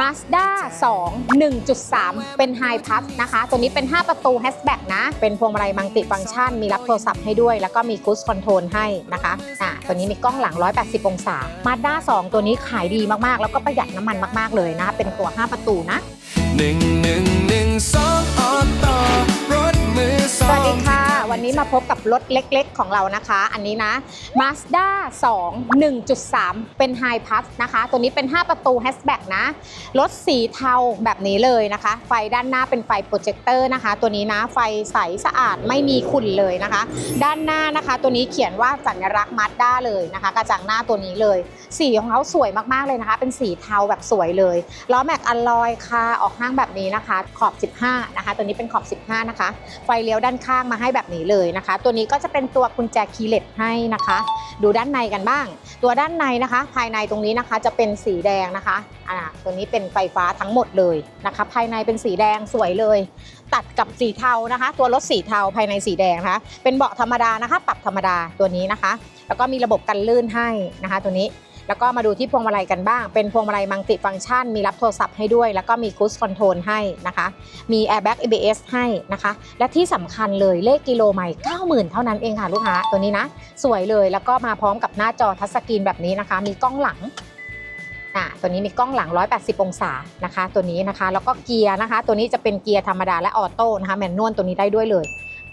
Mazda 2 1.3 เป็นไฮพัทนะคะ ตัวนี้เป็น 5 ประตูแฮชแบ็กนะ เป็นพวงมาลัยมังติฟังก์ชัน มีรับโทรศัพท์ให้ด้วย แล้วก็มีคูสคอนโทรลให้นะคะอ่าตัวนี้มีกล้องหลัง 180 องศา Mazda 2 ตัวนี้ขายดีมากๆ แล้วก็ประหยัดน้ำมันมาก ๆ เลยนะ เป็นตัว 5 ประตูนะ 1 1 บกับรถเล็กๆ ของเรานะคะ อันนี้นะ Mazda 2 1.3 เป็น High Plus นะคะ ตัวนี้เป็น 5 ประตู Hatchback นะ รถสีเทาแบบนี้เลยนะคะ ไฟด้านหน้าเป็นไฟโปรเจคเตอร์นะคะ ตัวนี้นะ ไฟใสสะอาดไม่มีขุ่นเลยนะคะ ด้านหน้านะคะ ตัวนี้เขียนว่าสัญลักษณ์ Mazda เลยนะคะ กระจังหน้าตัวนี้เลย สีของเขาสวยมากๆเลยนะคะ เป็นสีเทาแบบสวยเลยล้อแม็กอลลอยค่ะออกห้างแบบนี้นะคะ ขอบ 15 นะคะ ตัวนี้เป็นขอบ 15 นะคะ ไฟเลี้ยวด้านข้างมาให้แบบนี้เลยนะคะตัวนี้ก็จะเป็นตัวกุญแจคีย์เลตให้นะคะ ดูด้านในกันบ้าง ตัวด้านในนะคะ ภายในตรงนี้นะคะจะเป็นสีแดงนะคะอ่าตัวนี้เป็นไฟฟ้าทั้งหมดเลยนะคะ ภายในเป็นสีแดงสวยเลย ตัดกับสีเทานะคะ ตัวรถสีเทาภายในสีแดงนะคะ เป็นเบาะธรรมดานะคะ ปรับธรรมดาตัวนี้นะคะ แล้วก็มีระบบกันลื่นให้นะคะ ตัวนี้ แล้วก็มาดูที่พวงมาลัยกันบ้าง เป็นพวงมาลัยมัลติฟังก์ชัน มีรับโทรศัพท์ให้ด้วย แล้วก็มีค u ู e คอนโทรลให้นะคะ มี Airbag ABS ให้นะคะ และที่สำคัญเลยเลขกิโลใหม่90,000 เท่านั้นเองค่ะลูกค้าตัวนี้นะ สวยเลยแล้วก็มาพร้อมกับหน้าจอทัชสกรีนแบบนี้นะคะ มีกล้องหลังอะตัวนี้มีกล้องหลัง 180 องศานะคะ ตัวนี้นะคะ แล้วก็เกียร์นะคะ ตัวนี้จะเป็นเกียร์ธรรมดาและออโต้นะคะ แมนนวลตัวนี้ได้ด้วยเลย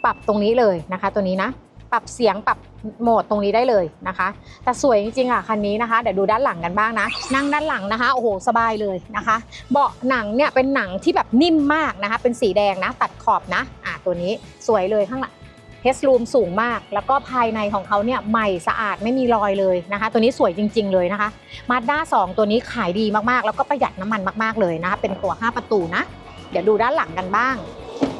ปรับตรงนี้เลยนะคะ ตัวนี้นะ ปรับเสียงปรับโหมดตรงนี้ได้เลยนะคะ แต่สวยจริงๆอะคันนี้นะคะเดี๋ยวดูด้านหลังกันบ้างนะ นั่งด้านหลังนะคะโอ้โหสบายเลยนะคะ เบาะหนังเนี่ยเป็นหนังที่แบบนิ่มมากนะคะ เป็นสีแดงนะ ตัดขอบนะอะตัวนี้สวยเลยข้างหลังเฮสลูมสูงมาก แล้วก็ภายในของเขาเนี่ยใหม่สะอาดไม่มีรอยเลยนะคะ ตัวนี้สวยจริง ๆเลยนะคะมาด้า2ตัวนี้ขายดีมากๆ แล้วก็ประหยัดน้ำมันมาก ๆเลยนะคะเป็นตัว 5 ประตูนะ เดี๋ยวดูด้านหลังกันบ้าง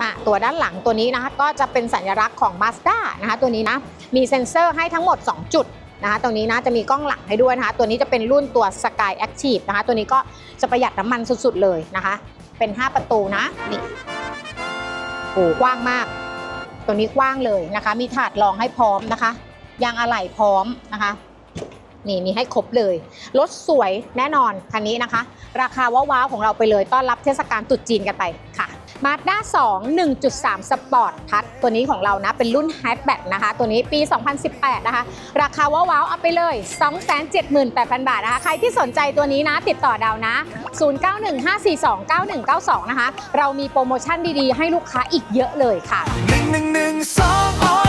อะตัวด้านหลังตัวนี้นะคะก็จะเป็นสัญลักษณ์ของ Mazda นะคะตัวนี้นะมีเซ็นเซอร์ให้ทั้งหมด 2 จุดนะคะตรงนี้นะจะมีกล้องหลังให้ด้วยนะคะตัวนี้จะเป็นรุ่นตัว Sky Active นะคะตัวนี้ก็จะประหยัดน้ำมันสุดๆเลยนะคะ เป็น 5 ประตูนะนี่โอ้กว้างมาก ตัวนี้กว้างเลยนะคะ มีถาดรองให้พร้อมนะคะยางอะไหล่พร้อมนะคะนี่มีให้ครบเลย รถสวยแน่นอนคันนี้นะคะ ราคาว้าวๆของเราไปเลยต้อนรับเทศกาลตรุษจีนกันไปค่ะ มาสด้า2 1.3 Sport ทัดตัวนี้ของเรานะ เป็นรุ่น Hatchback นะคะ ตัวนี้ปี 2018 นะคะ ราคาว้าวๆ เอาไปเลย 278,000 บาทนะคะ ใครที่สนใจตัวนี้นะ ติดต่อดาวนะ 0915429192 นะคะ เรามีโปรโมชั่นดีๆ ให้ลูกค้าอีกเยอะเลยค่ะ 1 1 1 2